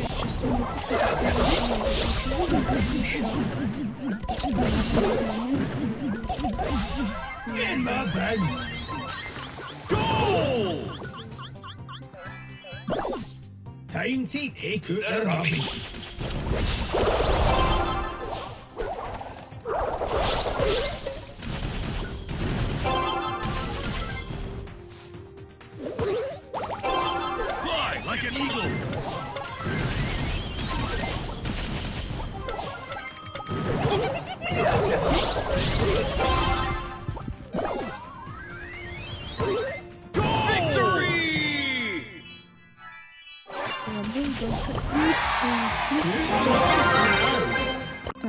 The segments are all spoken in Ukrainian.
In the bank. Go. Time to take a rubby. Fly like an eagle.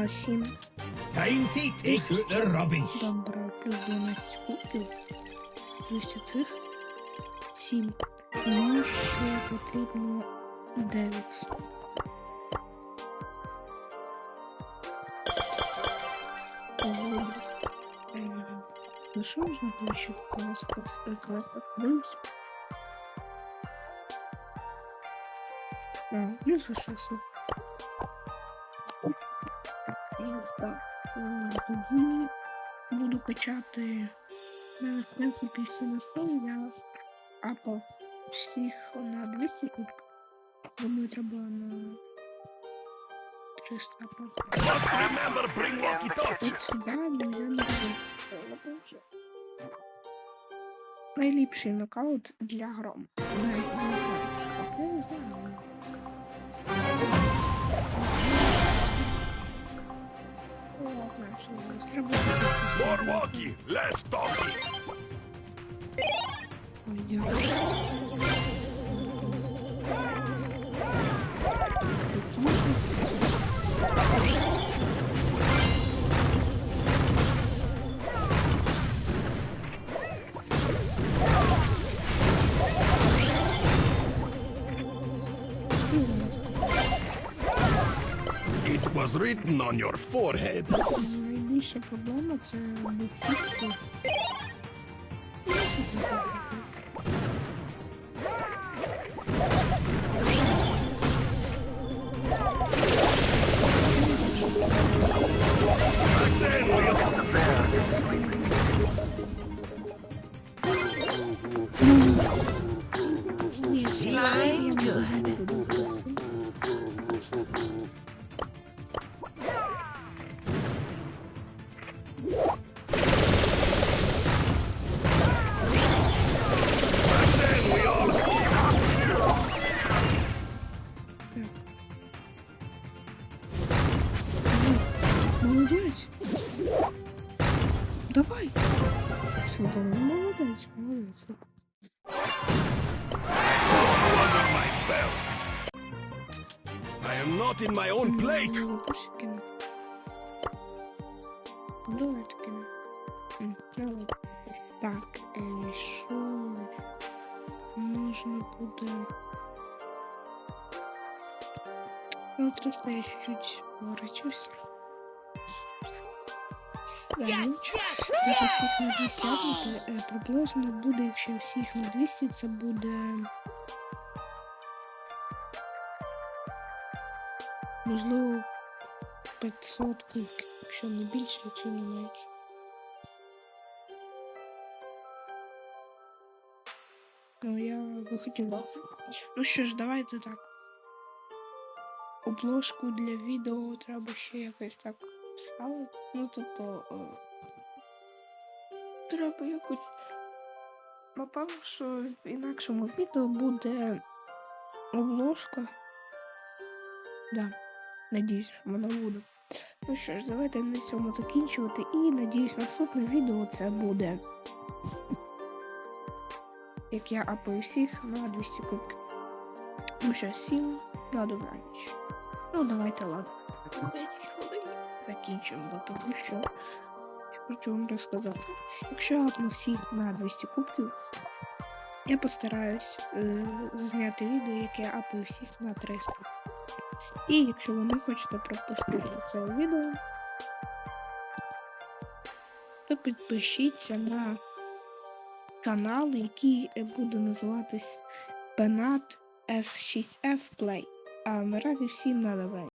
Та сім. Time to take out the rubbish. Добре, плюс 12 кубків. Після цих 7. Мені ще потрібно 9. Ого. Е, Ну що можна було ще клас клас плюс? А, плюс лишився. Тоді буду качати. Мене, в принципі, всі настрої. Я апав всіх на 200 кубків. Думаю, треба на 300 апати. Must remember bring walkie-talkie. От сюди ну, я. Найліпший нокаут для гром. Orłogi! Lestoki! Oj, nie. It was written on your forehead. Найбільша проблема це був чудо. Ну, молодець, молодець. I am not in my own plate. Дуже такими. Ну, так, що можна куда? Вот просто я чуть-чуть воротюсь. Ворочусь. Треба всіх на 200 апнути. Е, Приблизно буде, якщо всіх на 200, це буде. Можливо, 500 кубків, якщо не більше, якщо не менше. Ну, я хотіла. Ну що ж, давайте так. Обложку для відео треба ще якось так вставити. Ну, тобто. Е... Треба якось. Напевно, що в інакшому відео буде обложка. Да. Надіюсь, воно буде. Ну що ж, давайте на цьому закінчувати. І надіюсь, наступне відео це буде. Як я апаю всіх на 200 кубків. Ну що, всім на добраніч. Ну, давайте ладно. 5 хвилин закінчимо, тому що хочу вам розказати. Якщо я апну всіх на 200 кубків, я постараюсь е, зняти відео, яке я апаю всіх на 300. І якщо ви не хочете пропустити це відео, то підпишіться на канал, який буде називатись Penat S6F Play. А наразі всім на.